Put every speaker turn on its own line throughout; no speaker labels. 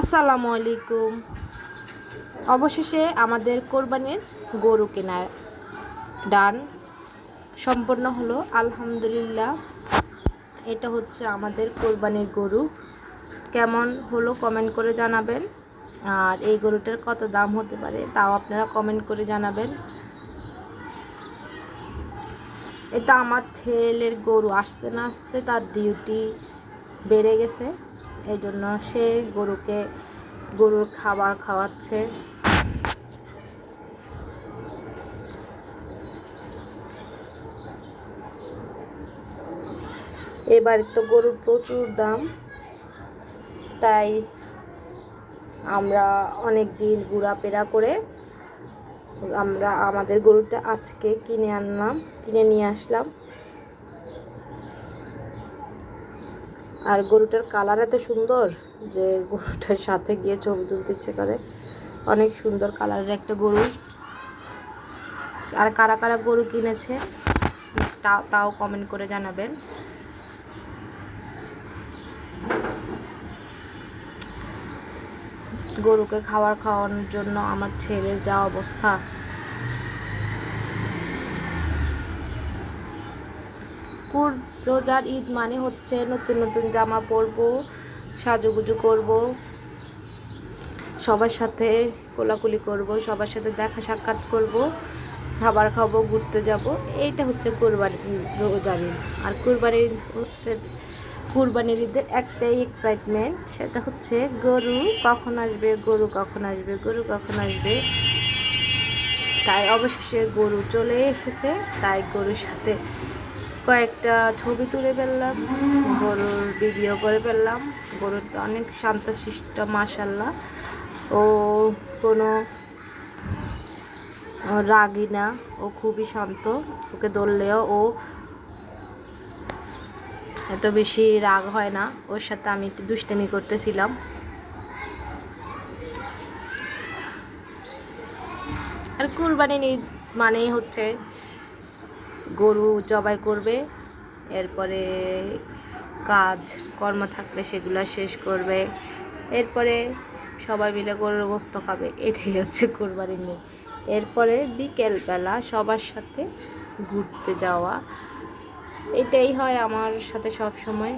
আসসালামু আলাইকুম। অবশেষে আমাদের কোরবানির গরু কেনার ডান সম্পন্ন হলো, আলহামদুলিল্লাহ। এটা হচ্ছে আমাদের কোরবানির গরু। কেমন হলো কমেন্ট করে জানাবেন। আর এই গরুটার কত দাম হতে পারে তাও আপনারা কমেন্ট করে জানাবেন। এটা আমার ছেলের গরু। আসতে না আসতে তার ডিউটি বেড়ে গেছে। এই জন্য সে গরুকে, গরুর খাবার খাওয়াচ্ছে। এবার তো গরুর প্রচুর দাম, তাই আমরা অনেক দিন ঘোরাফেরা করে আমরা আমাদের গরুটা আজকে কিনে আনলাম, কিনে নিয়ে আসলাম। আর গরুটার কালার এত সুন্দর যে গরুটার সাথে গিয়ে ছবি তুলতে ইচ্ছে করে। অনেক সুন্দর কালারের একটা গরু। আর কারা কারা গরু কিনেছে তাও কমেন্ট করে জানাবেন। গরুকে খাবার খাওয়ানোর জন্য আমার ছেলের যা অবস্থা কুর রোজার ঈদ মানে হচ্ছে নতুন নতুন জামা পরবো, সাজুগুজু করব, সবার সাথে কোলাকুলি করব, সবার সাথে দেখা সাক্ষাৎ করব, খাবার খাব, ঘুরতে যাব। এইটা হচ্ছে কোরবানি রোজার ঈদ। আর কোরবানির কুরবানির ঈদের একটাই এক্সাইটমেন্ট সেটা হচ্ছে গরু কখন আসবে, গরু কখন আসবে, গরু কখন আসবে। তাই অবশেষে গরু চলে এসেছে, তাই গরুর সাথে কয়েকটা ছবি তুলে ফেললাম গরুর ভিডিও করে ফেললাম। গরুটা অনেক শান্ত শান্তশিষ্ট মাসাল্লাহ ও কোনো রাগি না, ও খুবই শান্ত। ওকে ধরলেও ও এত বেশি রাগ হয় না। ওর সাথে আমি একটু দুষ্টামি করতেছিলাম। আর কুরবানি মানেই হচ্ছে গরু জবাই করবে, এরপরে কাজ, কর্ম থাকলে সেগুলো শেষ করবে, এরপরে সবাই মিলে গরুর গোস্ত খাবে, এটাই হচ্ছে কোরবানি ঈদ এরপরে বিকেলবেলা সবার সাথে ঘুরতে যাওয়া, এটাই হয় আমার সাথে সব সময়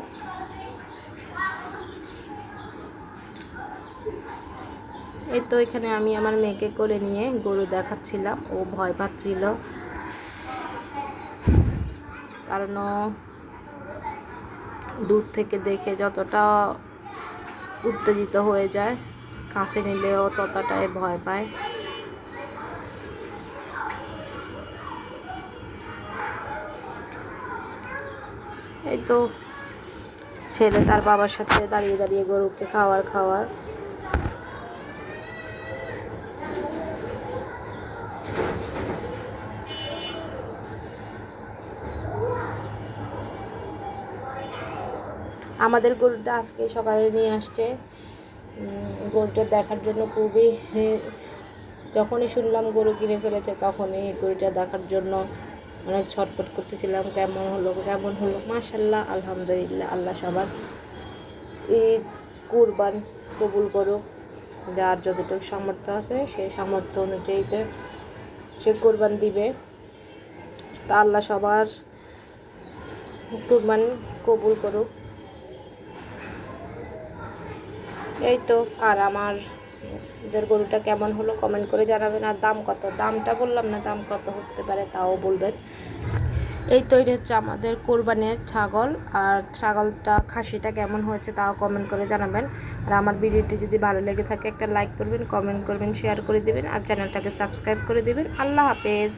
এই তো এখানে আমি আমার মেয়েকে কোলে নিয়ে গরু দেখাচ্ছিলাম, ও ভয় পাচ্ছিল। কারণ দূর থেকে দেখে যতটা উত্তেজিত হয়ে যায়, কাছে নিলেও ততটাই ভয় পায়। এই তো ছেলে তার বাবার সাথে দাঁড়িয়ে দাঁড়িয়ে গরুকে খাওয়ার খাওয়ার আমাদের গরুটা আজকে সকালে নিয়ে আসছে। গরুটা দেখার জন্য খুবই যখনই শুনলাম গরু কিনে ফেলেছে তখনই গরুটা দেখার জন্য অনেক ছটফট করতেছিলাম, কেমন হলো কেমন হলো? মাশাল্লাহ আলহামদুলিল্লাহ, আল্লাহ সবার ঈদ কুরবান কবুল করুক। যার যতটুকু সামর্থ্য আছে সেই সামর্থ্য অনুযায়ীতে সে কোরবান দিবে। তা আল্লাহ সবার কুরবান কবুল করুক। এই তো, আর আমার ওদের গরুটা কেমন হলো কমেন্ট করে জানাবেন, আর দাম কত? দামটা বললাম না, দাম কত হতে পারে তাও বলবেন। এই তো এটা হচ্ছে আমাদের কোরবানির ছাগল, আর ছাগলটা, খাসিটা কেমন হয়েছে তাও কমেন্ট করে জানাবেন। আর আমার ভিডিওটি যদি ভালো লেগে থাকে, একটা লাইক করবেন কমেন্ট করবেন শেয়ার করে দিবেন, আর চ্যানেলটাকে সাবস্ক্রাইব করে দিবেন। আল্লাহ হাফেজ।